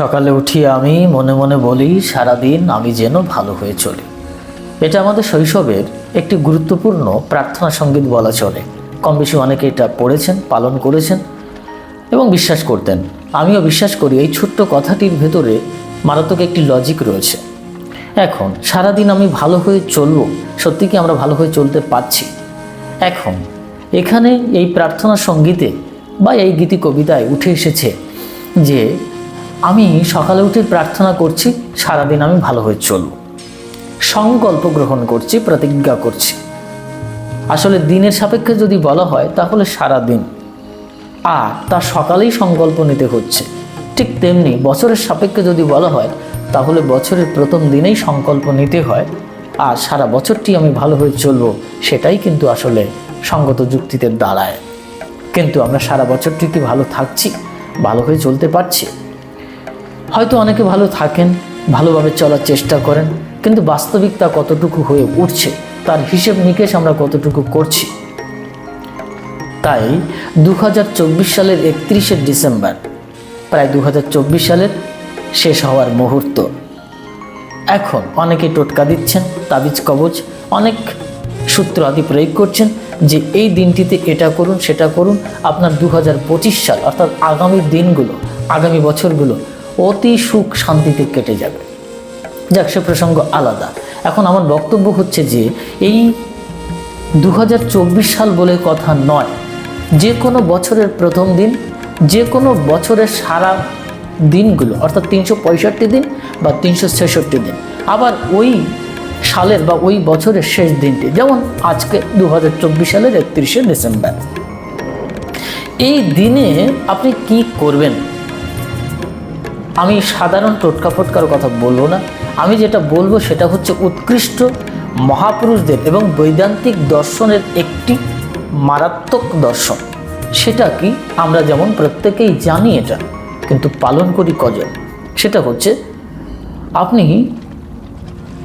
সকালে উঠি আমি মনে মনে বলি, সারাদিন আমি যেন ভালো হয়ে চলি। এটা আমাদের শৈশবের একটি গুরুত্বপূর্ণ প্রার্থনা সংগীত বলা চলে। কম বেশি অনেকে এটা পড়েছেন, পালন করেছেন এবং বিশ্বাস করতেন। আমিও বিশ্বাস করি এই ছোট্ট কথাটির ভেতরে মারাত্মক একটি লজিক রয়েছে। এখন, সারাদিন আমি ভালো হয়ে চলবো? সত্যি কি আমরা ভালো হয়ে চলতে পারছি? এখন, এখানে এই প্রার্থনা সঙ্গীতে বা এই গীতি কবিতায় উঠে এসেছে যে আমি সকালে উঠে প্রার্থনা করছি, সারাদিন আমি ভালো হয়ে চলব। সংকল্প গ্রহণ করছি, প্রতিজ্ঞা করছি। আসলে দিনের সাপেক্ষে যদি বলা হয়, তাহলে সারা দিন আর তার সকালেই সংকল্প নিতে হচ্ছে। ঠিক তেমনি বছরের সাপেক্ষে যদি বলা হয়, তাহলে বছরের প্রথম দিনেই সংকল্প নিতে হয়। আর সারা বছরটি আমি ভালো হয়ে চলবো, সেটাই কিন্তু আসলে সঙ্গত যুক্তিতে দাঁড়ায়। কিন্তু আমরা সারা বছরটি কি ভালো থাকছি, ভালো হয়ে চলতে পারছি। হয়তো অনেকে ভালো থাকেন, ভালোভাবে চলার চেষ্টা করেন, কিন্তু বাস্তবিকতা কতটুকু হয়ে উঠছে, তার হিসেব নিকেশ আমরা কতটুকু করছি? তাই দু হাজার চব্বিশ সালের একত্রিশে ডিসেম্বর, প্রায় দু হাজার চব্বিশ সালের শেষ হওয়ার মুহূর্ত। এখন অনেকে টোটকা দিচ্ছেন, তাবিজ কবজ অনেক সূত্র আদি প্রয়োগ করছেন যে এই দিনটিতে এটা করুন, সেটা করুন। আপনার দু হাজার পঁচিশ সাল, অর্থাৎ আগামী দিনগুলো, আগামী বছরগুলো অতি সুখ শান্তিতে কেটে যাবে। যাক, সে প্রসঙ্গ আলাদা। এখন আমার বক্তব্য হচ্ছে যে, এই দু হাজার চব্বিশ সাল বলে কথা নয়। যে কোনো বছরের প্রথম দিন, যে কোনো বছরের সারা দিনগুলো, অর্থাৎ তিনশো পঁয়ষট্টি দিন বা তিনশো ছেষট্টি দিন। আবার ওই সালের বা ওই বছরের শেষ দিনটি, যেমন আজকে দু হাজার চব্বিশ সালের একত্রিশে ডিসেম্বর। এই দিনে আপনি কি করবেন? আমি সাধারণ টোটকা ফোটকার কথা বলব না। আমি যেটা বলব সেটা হচ্ছে উৎকৃষ্ট মহাপুরুষদের এবং বৈদান্তিক দর্শনের একটি মারাত্মক দর্শন। সেটা কি? আমরা যেমন প্রত্যেকেই জানি এটা, কিন্তু পালন করি কজন? সেটা হচ্ছে, আপনি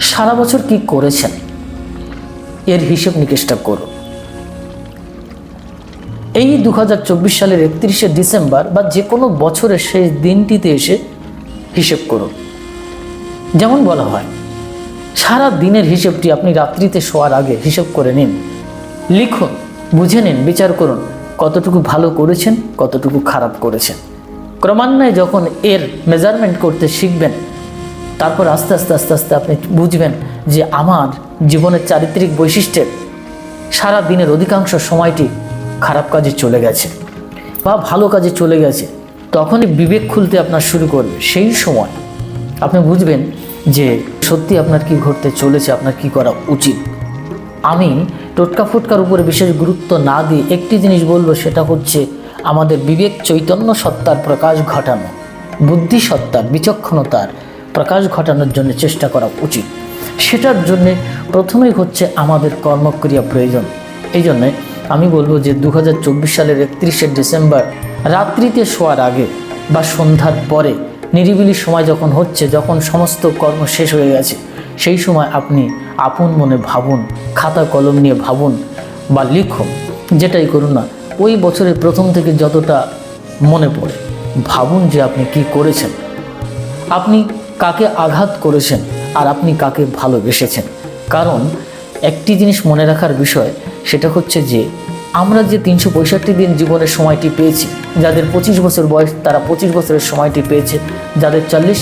সারা বছর কি করেছেন? এর হিসেব নিকেশটা করুন। এই দু হাজার চব্বিশ সালের একত্রিশে ডিসেম্বর বা যে কোনো বছরের শেষ দিনটিতে এসে হিসেব করুন। যেমন বলা হয়, সারা দিনের হিসেবটি আপনি রাত্রিতে শোয়ার আগে হিসেব করে নিন। লিখুন, বুঝে নিন, বিচার করুন, কতটুকু ভালো করেছেন, কতটুকু খারাপ করেছেন। ক্রমান্বয়ে যখন এর মেজারমেন্ট করতে শিখবেন, তারপর আস্তে আস্তে আস্তে আস্তে আপনি বুঝবেন যে আমার জীবনের চারিত্রিক বৈশিষ্ট্যের সারা দিনের অধিকাংশ সময়টি খারাপ কাজে চলে গেছে বা ভালো কাজে চলে গেছে। তখনই বিবেক খুলতে আপনার শুরু করবে। সেই সময় আপনি বুঝবেন যে সত্যি আপনার কি ঘটতে চলেছে, আপনার কি করা উচিত। আমি টোটকা ফুটকার উপরে বিশেষ গুরুত্ব না দিয়ে একটি জিনিস বলব, সেটা হচ্ছে আমাদের বিবেক চৈতন্য সত্তার প্রকাশ ঘটানো, বুদ্ধি সত্তার বিচক্ষণতার প্রকাশ ঘটানোর জন্য চেষ্টা করা উচিত। সেটার জন্যে প্রথমেই হচ্ছে আমাদের কর্মক্রিয়া প্রয়োজন। এই জন্যে আমি বলব যে দু হাজার চব্বিশ সালের একত্রিশে ডিসেম্বর রাত্রিতে শোয়ার আগে বা সন্ধ্যার পরে নিরিবিলি সময় যখন হচ্ছে, যখন সমস্ত কর্ম শেষ হয়ে গেছে, সেই সময় আপনি আপন মনে ভাবুন, খাতা কলম নিয়ে ভাবুন বা লিখুন, যেটাই করুন না ওই বছরের প্রথম থেকে যতটা মনে পড়ে, ভাবুন যে আপনি কি করেছেন। আপনি কাকে আঘাত করেছেন আর আপনি কাকে ভালোবেসেছেন। কারণ একটি জিনিস মনে রাখার বিষয়, সেটা হচ্ছে যে আমরা যে তিনশো পঁয়ষট্টি দিন জীবনের সময়টি পেয়েছি, যাদের পঁচিশ বছর বয়স, তারা পঁচিশ বছরের সময়টি পেয়েছে। যাদের চল্লিশ,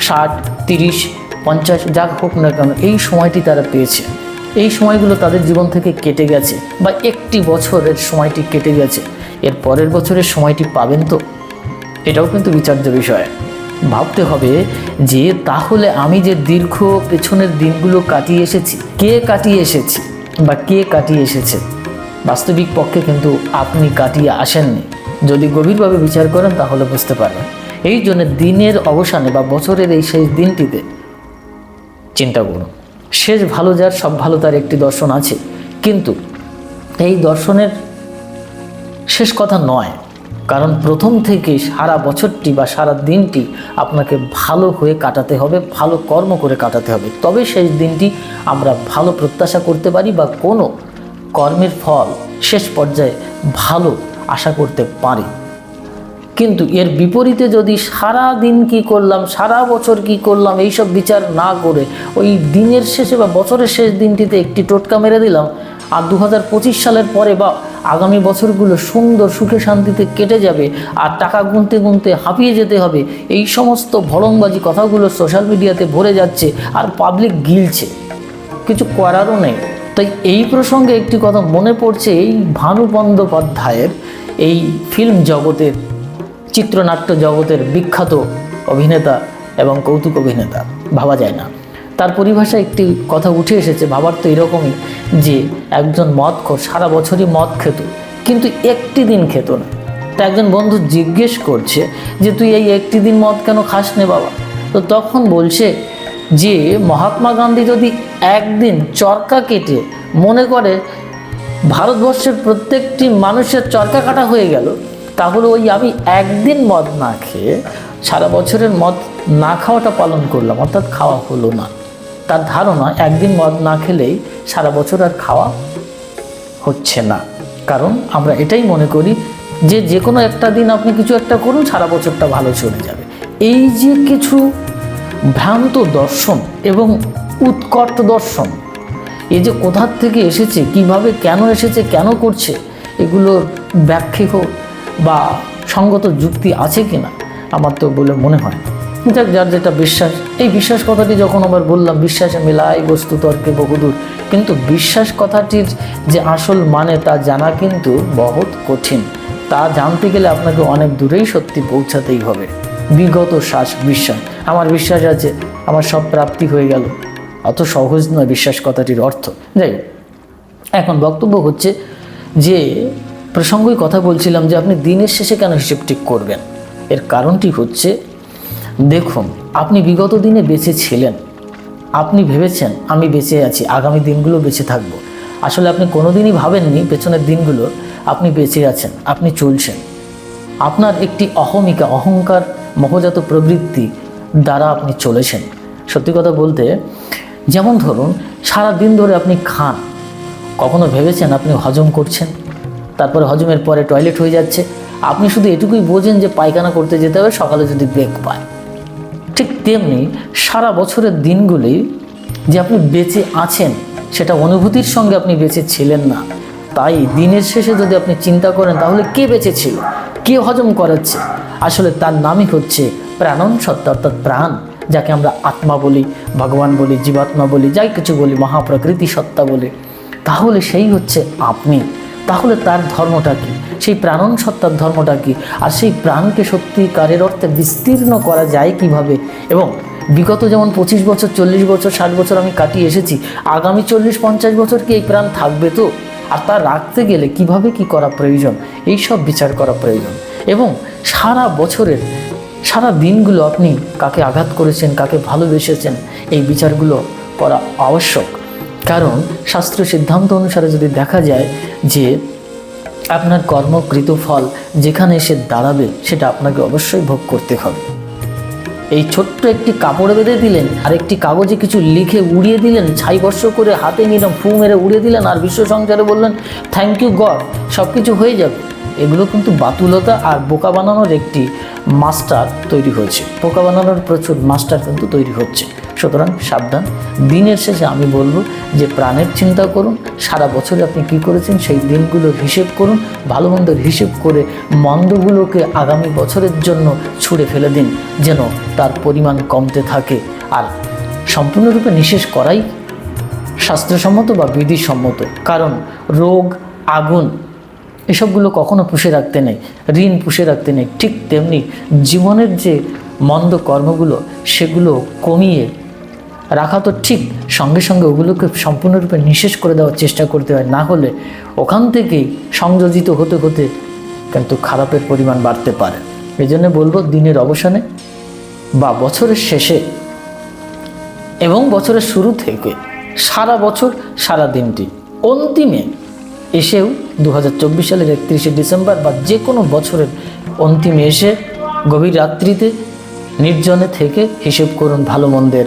ষাট, তিরিশ, পঞ্চাশ যা হোক না কেন, এই সময়টি তারা পেয়েছে। এই সময়গুলো তাদের জীবন থেকে কেটে গেছে বা একটি বছরের সময়টি কেটে গেছে। এর পরের বছরের সময়টি পাবেন তো? এটাও কিন্তু বিচার্য বিষয়। ভাবতে হবে যে তাহলে আমি যে দীর্ঘ পেছনের দিনগুলো কাটিয়ে এসেছি, কে কাটিয়ে এসেছি বা কে কাটিয়ে এসেছে? বাস্তবিক পক্ষে কিন্তু আপনি কাটিয়ে আসেননি। যদি গভীরভাবে বিচার করেন, তাহলে বুঝতে পারবেন। এই জন্য দিনের অবসানে বা বছরের এই শেষ দিনটিতে চিন্তা করুন। শেষ ভালো যার, সব ভালো তার একটি দর্শন আছে। কিন্তু এই দর্শনের শেষ কথা নয়। কারণ প্রথম থেকে সারা বছরটি বা সারা দিনটি আপনাকে ভালো হয়ে কাটাতে হবে, ভালো কর্ম করে কাটাতে হবে। তবে শেষ দিনটি আমরা ভালো প্রত্যাশা করতে পারি বা কোনো কর্মের ফল শেষ পর্যায়ে ভালো আশা করতে পারি। কিন্তু এর বিপরীতে যদি সারা দিন কি করলাম, সারা বছর কি করলাম, এইসব বিচার না করে ওই দিনের শেষে বা বছরের শেষ দিনটিতে একটি টোটকা মেরে দিলাম, আর দু হাজার পঁচিশ সালের পরে বা আগামী বছরগুলো সুন্দর সুখে শান্তিতে কেটে যাবে আর টাকা গুনতে গুনতে হাঁপিয়ে যেতে হবে, এই সমস্ত ভড়ংবাজি কথাগুলো সোশ্যাল মিডিয়াতে ভরে যাচ্ছে আর পাবলিক গিলছে। কিছু করারও নেই। তাই এই প্রসঙ্গে একটি কথা মনে পড়ছে এই ভানু বন্দ্যোপাধ্যায়ের এই ফিল্ম জগতের, চিত্রনাট্য জগতের বিখ্যাত অভিনেতা এবং কৌতুক অভিনেতা, ভাবা যায় না। তার পরিভাষায় একটি কথা উঠে এসেছে, ভাবার তো এরকমই যে একজন মদখোর সারা বছরই মদ খেত, কিন্তু একটি দিন খেত না। তা একজন বন্ধু জিজ্ঞেস করছে যে, তুই এই একটি দিন মদ কেন খাস নে বাবা? তো তখন বলছে যে মহাত্মা গান্ধী যদি একদিন চরকা কেটে মনে করে ভারতবর্ষের প্রত্যেকটি মানুষের চরকা কাটা হয়ে গেল, তাহলে ওই আমি একদিন মদ না খেয়ে সারা বছরের মদ না খাওয়াটা পালন করলাম, অর্থাৎ খাওয়া হলো না। তার ধারণা, একদিন মদ না খেলেই সারা বছর আর খাওয়া হচ্ছে না। কারণ আমরা এটাই মনে করি যে যে কোনো একটা দিন আপনি কিছু একটা করুন, সারা বছরটা ভালো চলে যাবে। এই যে কিছু ভ্রান্ত দর্শন এবং উৎকট দর্শন। এই যে কোথার থেকে এসেছে, কীভাবে কেন এসেছে, কেন করছে, এগুলোর ব্যাখ্যিক বা সঙ্গত যুক্তি আছে কিনা আমার তো বলে মনে হয় যাক, যার যেটা বিশ্বাস। এই বিশ্বাস কথাটি যখন আবার বললাম, বিশ্বাসে মেলাই বস্তু, তর্কে বহুদূর। কিন্তু বিশ্বাস কথাটির যে আসল মানে তা জানা কিন্তু বহুত কঠিন। তা জানতে গেলে আপনাকে অনেক দূরেই সত্যি পৌঁছাতেই হবে। বিগত শ্বাস বিশ্বাস। আমার বিশ্বাস আছে, আমার সব প্রাপ্তি হয়ে গেল। অত সহজ নয় বিশ্বাস কথাটির অর্থ। যাই এখন বক্তব্য হচ্ছে যে, প্রসঙ্গই কথা বলছিলাম যে আপনি দিনের শেষে কেন হিসেব ঠিক করবেন? এর কারণটি হচ্ছে, দেখুন, আপনি বিগত দিনে বেঁচে ছিলেন। আপনি ভেবেছেন, আমি বেঁচে আছি, আগামী দিনগুলো বেঁচে থাকব। আসলে আপনি কোনোদিনই ভাবেননি পেছনের দিনগুলো আপনি বেঁচে আছেন, আপনি চলছেন। আপনার একটি অহমিকা, অহংকার মহজাত প্রবৃত্তি দ্বারা আপনি চলেছেন। সত্যি কথা বলতে, যেমন ধরুন সারা দিন ধরে আপনি খান। কখনো ভেবেছেন আপনি হজম করছেন? তারপরে হজমের পরে টয়লেট হয়ে যাচ্ছে। আপনি শুধু এটুকুই বোঝেন যে পায়খানা করতে যেতে হবে, সকালে যদি ব্রেক পায়। ঠিক তেমনি সারা বছরের দিনগুলি যে আপনি বেঁচে আছেন, সেটা অনুভূতির সঙ্গে আপনি বেঁচে ছিলেন না। তাই দিনের শেষে যদি আপনি চিন্তা করেন, তাহলে কে বেঁচে ছিল? কে হজম করাচ্ছে আসলে তার নামই হচ্ছে প্রাণন সত্তা অর্থাৎ প্রাণ, যাকে আমরা আত্মা বলি, ভগবান বলি, জীবাত্মা বলি, যাই কিছু বলি, মহাপ্রকৃতি সত্তা বলি। তাহলে সেই হচ্ছে আপনি। তাহলে তার ধর্মটা কি? সেই প্রাণন সত্তার ধর্মটা কি? আর সেই প্রাণকে সত্যিকারের অর্থে বিস্তীর্ণ করা যায় কীভাবে? এবং বিগত যেমন পঁচিশ বছর, চল্লিশ বছর, ষাট বছর আমি কাটিয়ে এসেছি, আগামী চল্লিশ, পঞ্চাশ বছর কি এই প্রাণ থাকবে তো? আর তা রাখতে গেলে কীভাবে কি করা প্রয়োজন? এই সব বিচার করা প্রয়োজন। এবং সারা বছরের, সারা দিনগুলো আপনি কাকে আঘাত করেছেন, কাকে ভালোবেসেছেন, এই বিচারগুলো করা আবশ্যক। কারণ শাস্ত্র সিদ্ধান্ত অনুসারে যদি দেখা যায় যে আপনার কর্মকৃত ফল যেখানে এসে দাঁড়াবে, সেটা আপনাকে অবশ্যই ভোগ করতে হবে। এই ছোট্ট একটি কাপড় বেঁধে দিলেন আর একটি কাগজে কিছু লিখে উড়িয়ে দিলেন, ছাই বর্ষ করে হাতে নিলাম, ফু মেরে উড়িয়ে দিলেন আর বিশ্ব সংসারে বললেন থ্যাংক ইউ গড সব কিছু হয়ে যাবে। এগুলো কিন্তু বাতুলতা আর বোকা বানানোর একটি মাস্টার তৈরি হয়েছে। বোকা বানানোর প্রচুর মাস্টার কিন্তু তৈরি হচ্ছে। সুতরাং সাবধান। দিনের শেষে আমি বলব যে প্রাণের চিন্তা করুন, সারা বছরে আপনি কি করেছেন সেই দিনগুলোর হিসেব করুন ভালো মন্দের হিসেব করে মন্দগুলোকে আগামী বছরের জন্য ছুঁড়ে ফেলে দিন, যেন তার পরিমাণ কমতে থাকে। আর সম্পূর্ণরূপে নিঃশেষ করাই শাস্ত্রসম্মত বা বিধিসম্মত। কারণ রোগ, আগুন এসবগুলো কখনো পুষে রাখতে নেই, ঋণ পুষে রাখতে নেই। ঠিক তেমনি জীবনের যে মন্দ কর্মগুলো, সেগুলো কমিয়ে রাখা তো ঠিক। সঙ্গে সঙ্গে ওগুলোকে সম্পূর্ণরূপে নিঃশেষ করে দেওয়ার চেষ্টা করতে হয়। না হলে ওখান থেকেই সংযোজিত হতে হতে কিন্তু খারাপের পরিমাণ বাড়তে পারে। এই জন্য বলব দিনের অবসানে বা বছরের শেষে এবং বছরের শুরু থেকে সারা বছর, সারা দিনটি অন্তিমে এসেও দু হাজার চব্বিশ সালের একত্রিশে ডিসেম্বর বা যে কোনো বছরের অন্তিমে এসে গভীর রাত্রিতে নির্জনে থেকে হিসেব করুন ভালো মন্দের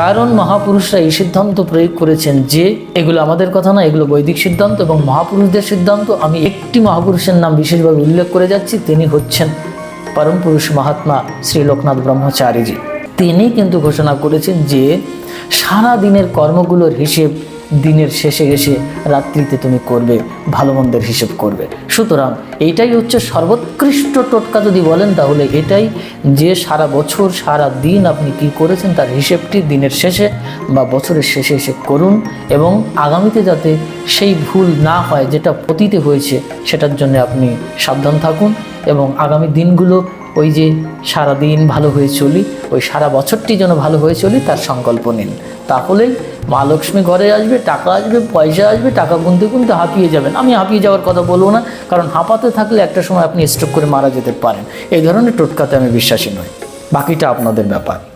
কারণ মহাপুরুষরা এই সিদ্ধান্ত প্রয়োগ করেছেন যে এগুলো আমাদের কথা না, এগুলো বৈদিক সিদ্ধান্ত এবং মহাপুরুষদের সিদ্ধান্ত। আমি একটি মহাপুরুষের নাম বিশেষভাবে উল্লেখ করে যাচ্ছি, তিনি হচ্ছেন পরম পুরুষ মহাত্মা শ্রী লোকনাথ ব্রহ্মচারীজি। তিনি কিন্তু ঘোষণা করেছেন যে সারা দিনের কর্মগুলোর হিসেব দিনের শেষে এসে রাত্রিতে তুমি করবে ভালো মন্দের হিসেব করবে। সুতরাং এইটাই হচ্ছে সর্বোৎকৃষ্ট টোটকা যদি বলেন, তাহলে এটাই যে সারা বছর, সারা দিন আপনি কি করেছেন, তার হিসেবটি দিনের শেষে বা বছরের শেষে এসে করুন এবং আগামীতে যাতে সেই ভুল না হয় যেটা পতিতে হয়েছে, সেটার জন্য আপনি সাবধান থাকুন এবং আগামী দিনগুলো ওই যে সারা দিন ভালো হয়ে চলি, ওই সারা বছরটি যেন ভালো হয়ে চলি তার সংকল্প নিন। তাহলে মা লক্ষ্মী ঘরে আসবে, টাকা আসবে, পয়সা আসবে, টাকা গুনতে গুনতে হাঁপিয়ে যাবেন। আমি হাঁপিয়ে যাওয়ার কথা বলব না, কারণ হাঁপাতে থাকলে একটা সময় আপনি স্ট্রোক করে মারা যেতে পারেন। এই ধরনের টোটকাতে আমি বিশ্বাসী নই। বাকিটা আপনাদের ব্যাপার।